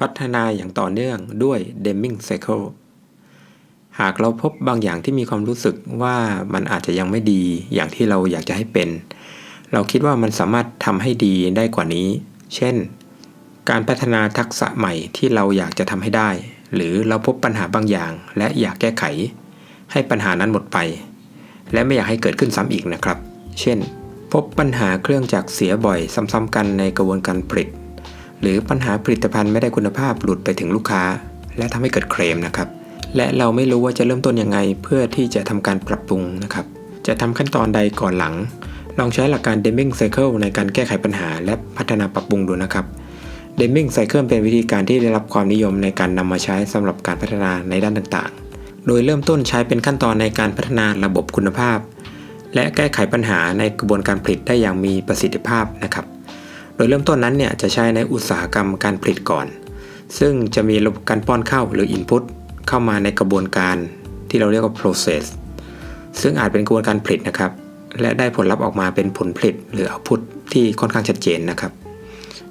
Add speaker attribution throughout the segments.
Speaker 1: พัฒนาอย่างต่อเนื่องด้วย Deming Cycle หากเราพบบางอย่างที่มีความรู้สึกว่ามันอาจจะยังไม่ดีอย่างที่เราอยากจะให้เป็น เราคิดว่ามันสามารถทำให้ดีได้กว่านี้ เช่น การพัฒนาทักษะใหม่ที่เราอยากจะทำให้ได้ หรือเราพบปัญหาบางอย่าง และอยากแก้ไข ให้ปัญหานั้นหมดไป และไม่อยากให้เกิดขึ้นซ้ำอีกนะครับ เช่น พบปัญหาเครื่องจักรเสียบ่อยซ้ำๆกันในกระบวนการผลิต หรือปัญหาผลิตภัณฑ์ไม่ได้คุณภาพหลุดไปถึงลูกค้า และทำให้เกิดเคลมนะครับ และเราไม่รู้ว่าจะเริ่มต้นยังไงเพื่อที่จะทำการปรับปรุงนะครับ จะทำขั้นตอนใดก่อนหลัง ลองใช้หลักการ Deming Cycle ในการแก้ไขปัญหา และพัฒนาปรับปรุงดูนะครับ Deming Cycle เป็นวิธีการที่ได้รับความนิยมในการนำมาใช้สำหรับการพัฒนาในด้านต่างๆ โดยเริ่มต้นใช้เป็นขั้นตอนในการพัฒนาระบบคุณภาพ และแก้ไขปัญหาในกระบวนการผลิตได้อย่างมีประสิทธิภาพนะครับ โดยเริ่มต้นนั้นเนี่ยจะใช้ในอุตสาหกรรมการผลิตก่อน ซึ่งจะมีระบบการป้อนเข้าหรือ Input เข้ามาในกระบวนการที่เราเรียกว่า process ซึ่งอาจเป็นกระบวนการผลิตนะครับ และได้ผลลัพธ์ออกมาเป็นผลผลิตหรือ output ที่ค่อนข้างชัดเจนนะครับ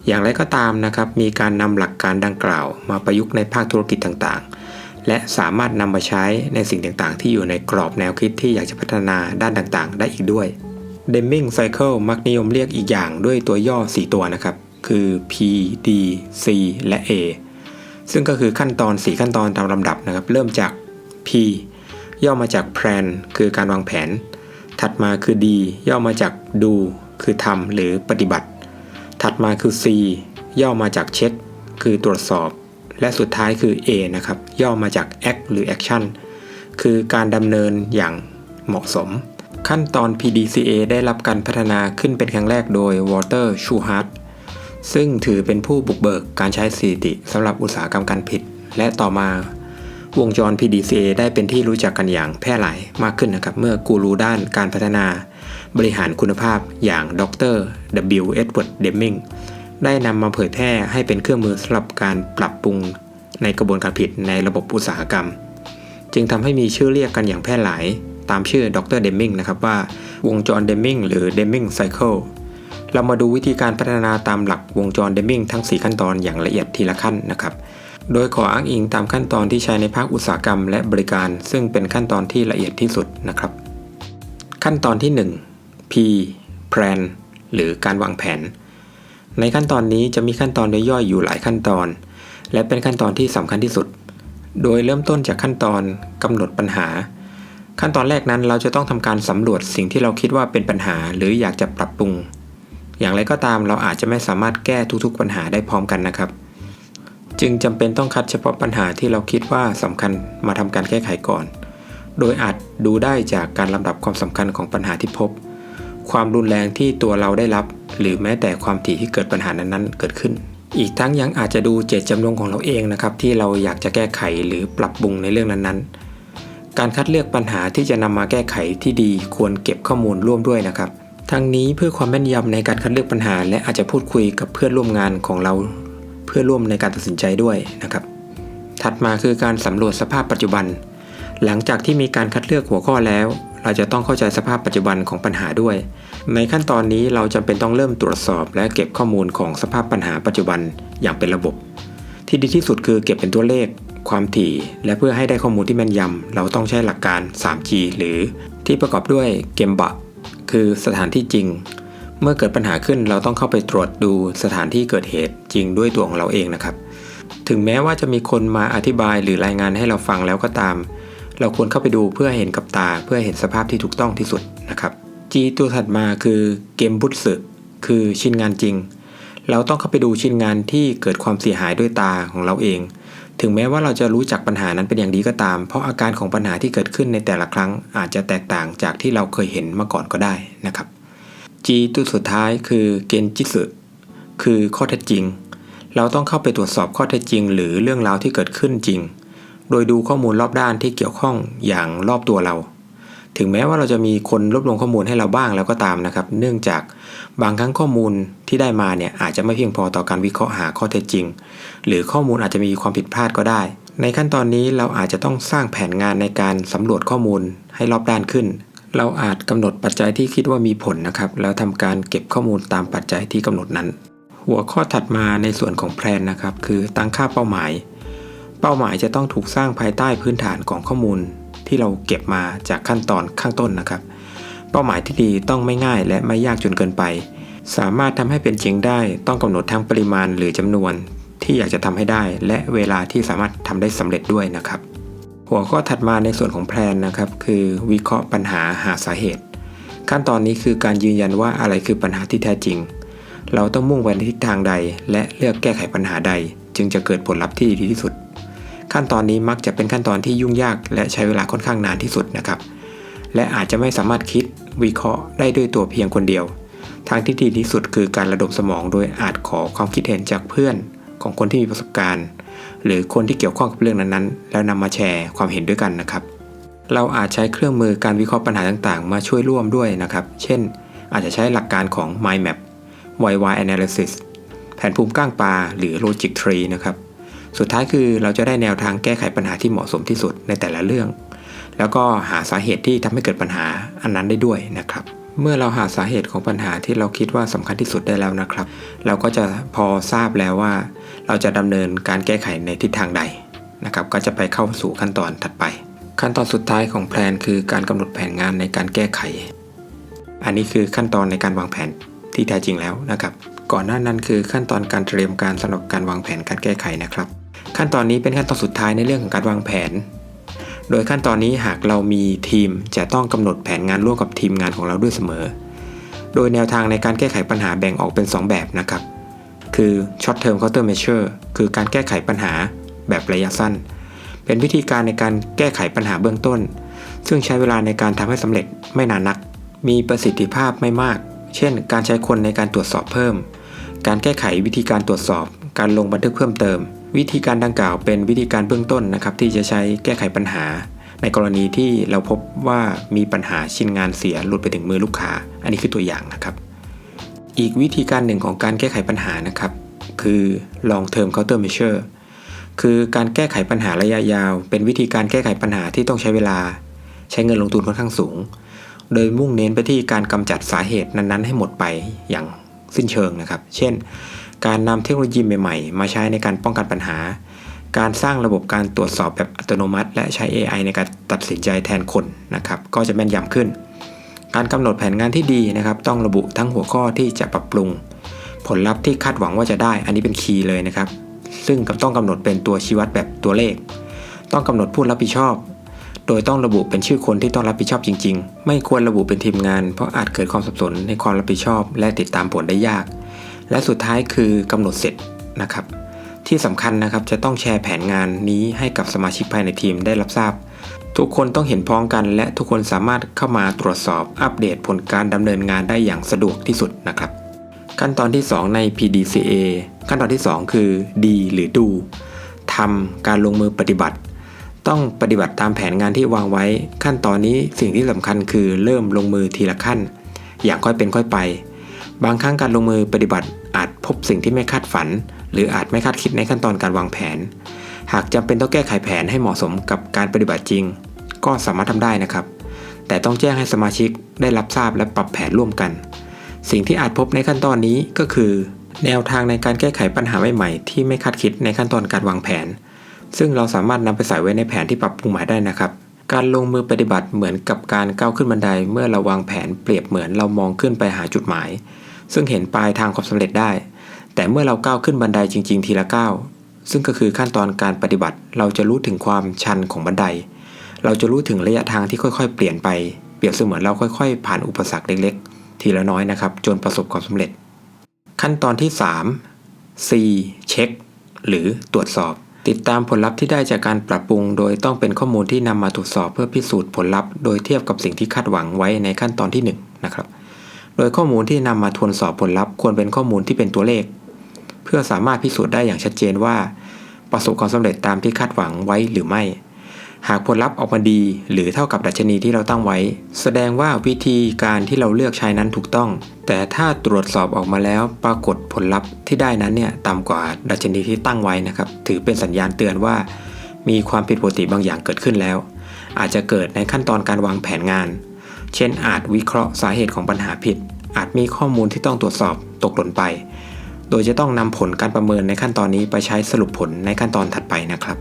Speaker 1: อย่างไรก็ตามนะครับ มีการนำหลักการดังกล่าว มาประยุกต์ในภาคธุรกิจต่างๆ และสามารถนำมาใช้ในสิ่งต่างๆ ที่อยู่ในกรอบแนวคิดที่อยากจะพัฒนาด้านต่างๆ ได้อีกด้วย Deming Cycle มักนิยมเรียกอีกอย่างด้วยตัวย่อ 4 ตัวนะครับ คือ P D C และ A ซึ่งก็คือขั้นตอน 4 ขั้นตอนตามลำดับนะครับ เริ่มจาก P ย่อมาจาก plan คือการวางแผน ถัดมาคือ D ย่อมาจาก do คือทำหรือปฏิบัติ ถัดมาคือ C ย่อมาจากเช็ค คือตรวจสอบ และสุดท้ายคือ A นะครับ ย่อมาจาก act หรือ action คือการดำเนินอย่างเหมาะสม ขั้นตอน PDCA ได้รับการพัฒนาขึ้นเป็นครั้งแรกโดย Walter Schuhart ซึ่งถือเป็นผู้บุกเบิกการใช้สถิติสำหรับอุตสาหกรรมการผลิตและต่อมาวงจร PDCA ได้เป็นที่รู้จักกันอย่างแพร่หลายมากขึ้นนะครับเมื่อกูรูด้านการพัฒนา บริหารคุณภาพอย่างดร W. Edward Deming ได้นำมาเผยแพร่ให้เป็นเครื่องมือสำหรับการปรับปรุงในกระบวนการผลิตในระบบอุตสาหกรรม จึงทำให้มีชื่อเรียกกันอย่างแพร่หลาย ตามชื่อดรเดมมิงนะครับว่าวงจรเดมมิงหรือ Deming Cycle เรามาดูวิธีการพัฒนาตามหลักวงจรเดมมิงทั้ง 4 ขั้นตอนอย่างละเอียดทีละขั้นนะครับโดยขออ้างอิงตามขั้นตอนที่ใช้ในภาคอุตสาหกรรมและบริการ ซึ่งเป็นขั้นตอนที่ละเอียดที่สุดนะครับ ขั้นตอนที่ 1 P Plan หรือการวางแผน ในขั้นตอนนี้จะมีขั้นตอนย่อยๆอยู่หลายขั้นตอน และเป็นขั้นตอนที่สำคัญที่สุด โดยเริ่มต้นจากขั้นตอนกำหนดปัญหา ขั้นตอนแรกนั้นเราจะต้องทำการสำรวจสิ่งที่เราคิดว่าเป็นปัญหาหรืออยากจะปรับปรุง อย่างไรก็ตามเราอาจจะไม่สามารถแก้ทุกๆปัญหาได้พร้อมกันนะครับ จึงจำเป็นต้องคัดเฉพาะปัญหาที่เราคิดว่าสำคัญมาทำการแก้ไขก่อน โดยอาจดูได้จากการลำดับความสำคัญของปัญหาที่พบ ความรุนแรงที่ตัวเราได้รับ หรือแม้แต่ความถี่ที่เกิดปัญหานั้นๆ เกิดขึ้น อีกทั้งยังอาจจะดูเจตจำนงของเราเองนะครับที่เราอยากจะแก้ไขหรือปรับปรุงในเรื่องนั้นๆ การคัดเลือกปัญหาที่จะนำมาแก้ไขที่ดีควรเก็บข้อมูลร่วมด้วยนะครับ ทั้งนี้เพื่อความแม่นยำในการคัดเลือกปัญหา และอาจจะพูดคุยกับเพื่อนร่วมงานของเรา เพื่อร่วมในการตัดสินใจด้วยนะครับ ถัดมาคือการสำรวจสภาพปัจจุบัน หลังจากที่มีการคัดเลือกหัวข้อแล้ว เราจะต้องเข้าใจสภาพปัจจุบันของปัญหาด้วย ในขั้นตอนนี้เราจำเป็นต้องเริ่มตรวจสอบ และเก็บข้อมูลของสภาพปัญหาปัจจุบันอย่างเป็นระบบ ที่ดีที่สุดคือเก็บเป็นตัวเลข ความถี่ และเพื่อให้ได้ข้อมูลที่แม่นยำ เราต้องใช้หลักการ 3G หรือที่ประกอบด้วยเกมบะ คือสถานที่จริง เมื่อเกิดปัญหาขึ้นเราต้องเข้าไปตรวจดูสถานที่เกิดเหตุจริงด้วยตัวของเราเองนะครับ ถึงแม้ว่าจะมีคนมาอธิบายหรือรายงานให้เราฟังแล้วก็ตาม เราควรเข้าไปดูเพื่อเห็นกับตา เพื่อเห็นสภาพที่ถูกต้องที่สุดนะครับ G ตัวถัดมาคือเกมบุตสึคือชิ้นงานจริง เราต้องเข้าไปดูชิ้นงานที่เกิดความเสียหายด้วยตาของเราเอง ถึงแม้ว่าเราจะรู้จักปัญหานั้นเป็นอย่างดีก็ตาม เพราะอาการของปัญหาที่เกิดขึ้นในแต่ละครั้งอาจจะแตกต่างจากที่เราเคยเห็นมาก่อนก็ได้นะครับจีตัวสุดท้ายคือเกณฑ์จิสึคือข้อเท็จจริง เราต้องเข้าไปตรวจสอบข้อเท็จจริง หรือเรื่องราวที่เกิดขึ้นจริง โดยดูข้อมูลรอบด้านที่เกี่ยวข้องอย่างรอบตัวเรา ถึงแม้ว่าเราจะมีคนรวบรวมข้อมูลให้เราบ้างแล้วก็ตามนะครับ เนื่องจากบางครั้งข้อมูลที่ได้มาเนี่ยอาจจะไม่เพียงพอต่อการวิเคราะห์หาข้อเท็จจริง หรือข้อมูลอาจจะมีความผิดพลาดก็ได้ ในขั้นตอนนี้เราอาจจะต้องสร้างแผนงานในการสำรวจข้อมูลให้รอบด้านขึ้น เราอาจกำหนดปัจจัยที่คิดว่ามีผลนะครับ แล้วทำการเก็บข้อมูลตามปัจจัยที่กำหนดนั้น หัวข้อถัดมาในส่วนของแพลนนะครับ คือตั้งค่าเป้าหมาย เป้าหมายจะต้องถูกสร้างภายใต้พื้นฐานของข้อมูล ที่เราเก็บมาจากขั้นตอนข้างต้นนะครับ เป้าหมายที่ดีต้องไม่ง่ายและไม่ยากจนเกินไป สามารถทำให้เป็นจริงได้ ต้องกำหนดทั้งปริมาณหรือจำนวนที่อยากจะทำให้ได้ และเวลาที่สามารถทำได้สำเร็จด้วยนะครับ หัวข้อถัดมาในส่วนของแพลนนะครับ คือวิเคราะห์ปัญหาหาสาเหตุ ขั้นตอนนี้คือการยืนยันว่าอะไรคือปัญหาที่แท้จริง เราต้องมุ่งไปในทิศทางใด และเลือกแก้ไขปัญหาใด จึงจะเกิดผลลัพธ์ที่ดีที่สุด ขั้นตอนนี้มักจะเป็นขั้นตอนที่ยุ่งยาก และใช้เวลาค่อนข้างนานที่สุดนะครับ และอาจจะไม่สามารถคิดวิเคราะห์ได้ด้วยตัวเพียงคนเดียว ทางที่ดีที่สุดคือการระดมสมอง โดยอาจขอความคิดเห็นจากเพื่อนของคนที่มีประสบการณ์ หรือคนที่เกี่ยวข้องกับเรื่องนั้นๆ แล้วนำมาแชร์ความเห็นด้วยกันนะครับ เราอาจใช้เครื่องมือการวิเคราะห์ปัญหาต่างๆ มาช่วยร่วมด้วยนะครับ เช่น อาจจะใช้หลักการของ mind map YY analysis แผนภูมิก้างปลาหรือ logic tree นะครับ สุดท้ายคือเราจะได้แนวทางแก้ไขปัญหาที่เหมาะสมที่สุดในแต่ละเรื่อง แล้วก็หาสาเหตุที่ทำให้เกิดปัญหาอันนั้นได้ด้วยนะครับ เมื่อเราหาสาเหตุของปัญหาที่เราคิดว่าสำคัญที่สุดได้แล้วนะครับ เราก็จะพอทราบแล้วว่า เราจะดำเนินการแก้ไขในทิศทางใดนะครับก็จะไปเข้าสู่ขั้นตอนถัดไป ขั้นตอนสุดท้ายของแผนคือการกำหนดแผนงานในการแก้ไข อันนี้คือขั้นตอนในการวางแผนที่แท้จริงแล้วนะครับ ก่อนหน้านั้นคือขั้นตอนการเตรียมการสำหรับการวางแผนการแก้ไขนะครับ ขั้นตอนนี้เป็นขั้นตอนสุดท้ายในเรื่องของการวางแผน โดยขั้นตอนนี้หากเรามีทีมจะต้องกำหนดแผนงานร่วมกับทีมงานของเราด้วยเสมอ โดยแนวทางในการแก้ไขปัญหาแบ่งออกเป็น 2 แบบนะครับ คือ short term counter measure คือการแก้ไขปัญหาแบบระยะสั้น เป็นวิธีการในการแก้ไขปัญหาเบื้องต้น ซึ่งใช้เวลาในการทำให้สำเร็จไม่นานนัก มีประสิทธิภาพไม่มาก เช่น การใช้คนในการตรวจสอบเพิ่ม การแก้ไขวิธีการตรวจสอบ การลงบันทึกเพิ่มเติม วิธีการดังกล่าวเป็นวิธีการเบื้องต้นนะครับที่จะใช้แก้ไขปัญหา ในกรณีที่เราพบว่ามีปัญหาชิ้นงานเสียหลุดไปถึงมือลูกค้า อันนี้คือตัวอย่างนะครับ อีกวิธีการหนึ่งของการแก้ไขปัญหานะครับ คือ long term counter measure คือการแก้ไขปัญหาระยะยาว เป็นวิธีการแก้ไขปัญหาที่ต้องใช้เวลา ใช้เงินลงทุนค่อนข้างสูง โดยมุ่งเน้นไปที่การกำจัดสาเหตุนั้นๆ ให้หมดไปอย่างสิ้นเชิงนะครับ เช่น การนำเทคโนโลยีใหม่ๆ มาใช้ในการป้องกันปัญหา การสร้างระบบการตรวจสอบแบบอัตโนมัติ และใช้ AI ในการตัดสินใจแทนคนนะครับ ก็จะแม่นยำขึ้น การกำหนดแผนงานที่ดีนะครับ ต้องระบุทั้งหัวข้อที่จะปรับปรุง ผลลัพธ์ที่คาดหวังว่าจะได้ อันนี้เป็นคีย์เลยนะครับ ซึ่งต้องกำหนดเป็นตัวชี้วัดแบบตัวเลข ต้องกำหนดผู้รับผิดชอบ โดยต้องระบุเป็นชื่อคนที่ต้องรับผิดชอบจริง ๆ ไม่ควรระบุเป็นทีมงาน เพราะอาจเกิดความสับสนในความรับผิดชอบ และติดตามผลได้ยาก และสุดท้ายคือกำหนดเสร็จนะครับ ที่สำคัญนะครับจะต้องแชร์แผนงานนี้ให้กับสมาชิกภายในทีมได้รับทราบ ทุกคนต้องเห็นพ้องกัน และทุกคนสามารถเข้ามาตรวจสอบอัปเดตผลการดำเนินงานได้อย่างสะดวกที่สุดนะครับ ขั้นตอนที่ 2 ใน PDCA ขั้นตอนที่ 2 คือ D หรือ Do ทำการลงมือปฏิบัติต้องปฏิบัติตามแผนงานที่วางไว้ ขั้นตอนนี้สิ่งที่สำคัญคือเริ่มลงมือทีละขั้น อย่างค่อยเป็นค่อยไป บางครั้งการลงมือปฏิบัติ อาจพบสิ่งที่ไม่คาดฝัน หรืออาจไม่คาดคิดในขั้นตอนการวางแผน หากจำเป็นต้องแก้ไขแผนให้เหมาะสมกับการปฏิบัติจริง ก็สามารถทำได้นะครับ แต่ต้องแจ้งให้สมาชิกได้รับทราบและปรับแผนร่วมกัน สิ่งที่อาจพบในขั้นตอนนี้ก็คือ แนวทางในการแก้ไขปัญหาใหม่ๆที่ไม่คาดคิดในขั้นตอนการวางแผน ซึ่งเราสามารถนำไปใส่ไว้ในแผนที่ปรับปรุงใหม่ได้นะครับการลงมือปฏิบัติเหมือนกับการก้าวขึ้นบันไดเมื่อเราวางแผนเปรียบเหมือนเรามองขึ้นไปหาจุดหมาย ซึ่งเห็นปลายทางความสำเร็จได้ แต่เมื่อเราก้าวขึ้นบันไดจริง ๆ ทีละก้าวซึ่งก็คือขั้นตอนการปฏิบัติ เราจะรู้ถึงความชันของบันได เราจะรู้ถึงระยะทางที่ค่อยๆ เปลี่ยนไป เปรียบเสมือนเราค่อยๆ ผ่านอุปสรรคเล็กๆ ทีละน้อยนะครับ จนประสบความสำเร็จ ขั้นตอนที่ 3 C เช็คหรือตรวจสอบ ติดตามผลลัพธ์ที่ได้จากการปรับปรุง โดยต้องเป็นข้อมูลที่นำมาตรวจสอบเพื่อพิสูจน์ผลลัพธ์โดยเทียบกับสิ่งที่คาดหวังไว้ในขั้นตอนที่ 1 นะครับ โดยข้อมูลที่นำมาทวนสอบผลลัพธ์ควรเป็นข้อมูลที่เป็นตัวเลข เพื่อสามารถพิสูจน์ได้อย่างชัดเจนว่า ประสบความสำเร็จตามที่คาดหวังไว้หรือไม่ หากผลลัพธ์ออกมาดี หรือเท่ากับดัชนีที่เราตั้งไว้ แสดงว่าวิธีการที่เราเลือกใช้นั้นถูกต้อง แต่ถ้าตรวจสอบออกมาแล้วปรากฏผลลัพธ์ที่ได้นั้นเนี่ยต่ำกว่าดัชนีที่ตั้งไว้นะครับ ถือเป็นสัญญาณเตือนว่า มีความผิดปกติบางอย่างเกิดขึ้นแล้ว อาจจะเกิดในขั้นตอนการวางแผนงาน เช่นอาจวิเคราะห์สาเหตุของปัญหาผิด อาจมีข้อมูลที่ต้องตรวจสอบตกหล่นไป โดยจะต้องนำผลการประเมินในขั้นตอนนี้ไปใช้สรุปผลในขั้นตอนถัดไปนะครับ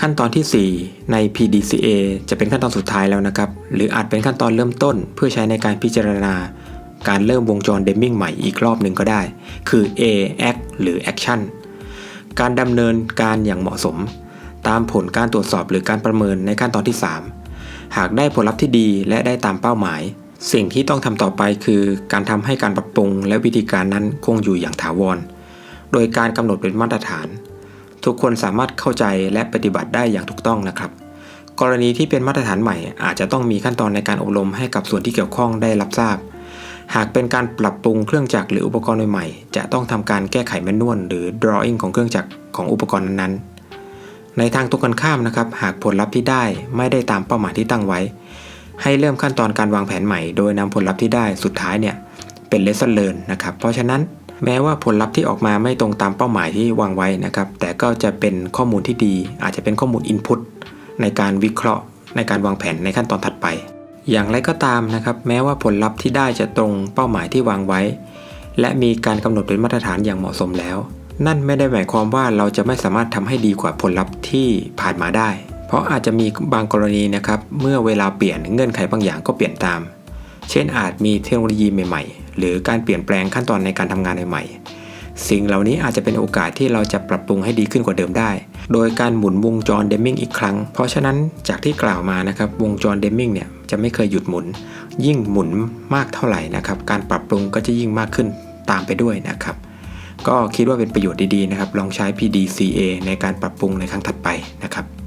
Speaker 1: ขั้นตอนทีสี่ 4 ใน PDCA จะเป็นขั้นตอนสุดท้ายแล้วนะครับ หรืออาจเป็นขั้นตอนเริ่มต้น เพื่อใช้ในการพิจารณา การเริ่มวงจรเดมมิงใหม่อีกรอบหนึ่งก็ได้ คือ A Act หรือ Action การดำเนินการอย่างเหมาะสม ตามผลการตรวจสอบหรือการประเมินในขั้นตอนที่ 3 หากได้ผลลัพธ์ที่ดีและได้ตามเป้าหมาย สิ่งที่ต้องทำต่อไปคือการทำให้การปรับปรุงและวิธีการนั้นคงอยู่อย่างถาวร โดยการกำหนดเป็นมาตรฐาน ทุกคนสามารถเข้าใจและปฏิบัติได้อย่างถูกต้องนะครับ กรณีที่เป็นมาตรฐานใหม่ อาจจะต้องมีขั้นตอนในการอบรมให้กับส่วนที่เกี่ยวข้องได้รับทราบ หากเป็นการปรับปรุงเครื่องจักรหรืออุปกรณ์ใหม่ๆจะต้องทำการแก้ไขแมนนวลหรือ drawing ของเครื่องจักรของอุปกรณ์นั้นๆ ในทางตรงกันข้ามนะครับ หากผลลัพธ์ที่ได้ไม่ได้ตามเป้าหมายที่ตั้งไว้ ให้เริ่มขั้นตอนการวางแผนใหม่ โดยนำผลลัพธ์ที่ได้สุดท้ายเนี่ยเป็น lesson learn นะครับ เพราะฉะนั้นแม้ว่าผลลัพธ์ที่ออกมาไม่ตรงตามเป้าหมายที่วางไว้นะครับ แต่ก็จะเป็นข้อมูลที่ดี อาจจะเป็นข้อมูล input ในการวิเคราะห์ ในการวางแผนในขั้นตอนถัดไป อย่างไรก็ตามนะครับ แม้ว่าผลลัพธ์ที่ได้จะตรงเป้าหมายที่วางไว้ และมีการกำหนดเป็นมาตรฐานอย่างเหมาะสมแล้ว นั่นไม่ได้หมายความว่าเราจะไม่สามารถทำให้ดีกว่าผลลัพธ์ที่ผ่านมาได้ เพราะอาจจะมีบางกรณีนะครับ เมื่อเวลาเปลี่ยนเงื่อนไขบางอย่างก็เปลี่ยนตาม เช่นอาจมีเทคโนโลยีใหม่ๆ หรือการเปลี่ยนแปลงขั้นตอนในการทำงานใหม่ๆ สิ่งเหล่านี้อาจจะเป็นโอกาสที่เราจะปรับปรุงให้ดีขึ้นกว่าเดิมได้ โดยการหมุนวงจรเดมมิงอีกครั้ง เพราะฉะนั้นจากที่กล่าวมานะครับวงจรเดมมิงเนี่ยจะไม่เคยหยุดหมุน ยิ่งหมุนมากเท่าไหร่นะครับการปรับปรุงก็จะยิ่งมากขึ้นตามไปด้วยนะครับ ก็คิดว่าเป็นประโยชน์ดีๆนะครับ ลองใช้ PDCA ในการปรับปรุงในครั้งถัดไปนะครับ